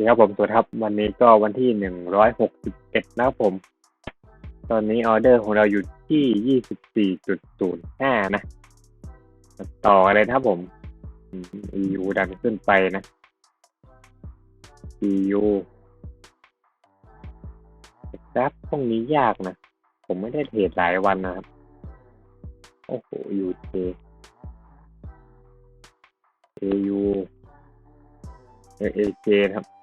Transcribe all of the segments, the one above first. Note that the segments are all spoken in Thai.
ดีครับผมสวัสดีครับวันนี้ก็วันที่หนึ่งร้อยหกสิบเอ็ดนะครับผม ตอนนี้ออเดอร์ของเราอยู่ที่ยี่สิบสี่จุดศูนย์ห้านะ ต่อกันเลยครับผมอืม EU ดันขึ้นไปนะ EU ครับพวกนี้ยากนะ ผมไม่ได้เทรดหลายวันนะครับ โอ้โห UK AU AAJ ครับ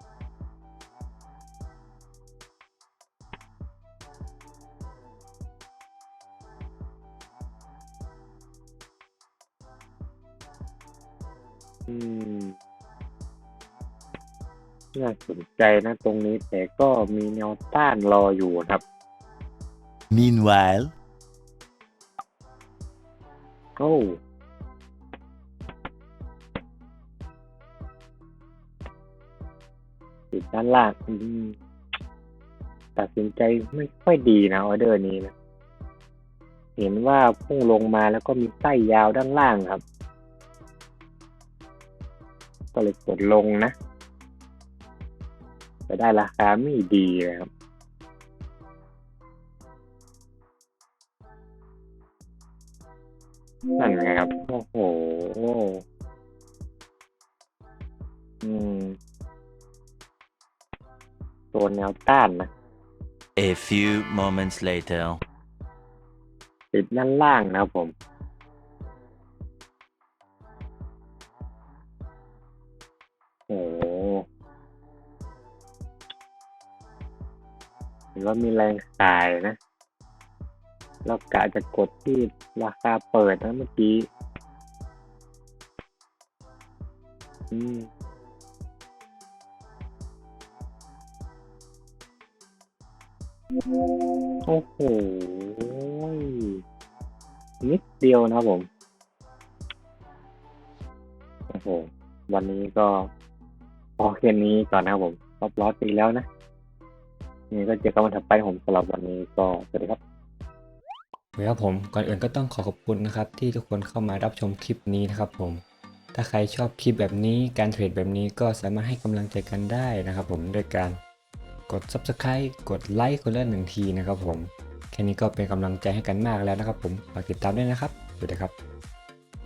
อืมน่าสนใจนะตรงนี้ แต่ก็มีแนวต้านรออยู่นะครับ Meanwhile, โอ้ติดด้านล่างอืมตัดสินใจไม่ค่อยดีนะออเดอร์นี้นะ เห็นว่าพุ่งลงมาแล้วก็มีไส้ยาวด้านล่างครับ ก็เลยกดลงนะแต่ได้ราคาไม่ดีเลยครับนั่นไงครับ โอ้โห อืม ตัวแนวต้านนะ a few moments later. ติดด้านล่างนะครับผม โหเห็นว่ามีแรงขายนะแล้วกะจะกดที่ราคาเปิดนะเมื่อกี้ อืมโอ้โห นิดเดียวนะครับผม โอ้โห วันนี้ก็ พอแค่นี้ก่อนนะครับผมรอบร้อนอีแล้วนะนี่ก็เจอกันวันถัดไปผมสำหรับวันนี้ก็สวัสดีครับครับผมก่อนอื่นก็ต้องขอขอบคุณนะครับที่ทุกคนเข้ามารับชมคลิปนี้นะครับผม ถ้าใครชอบคลิปแบบนี้การเทรดแบบนี้ก็สามารถให้กำลังใจกันได้นะครับผมด้วยการกด Subscribe กดไลค์คนละหนึ่งทีนะครับผม แค่นี้ก็เป็นกำลังใจให้กันมากแล้วนะครับผมฝากติดตามด้วยนะครับสวัสดีครับ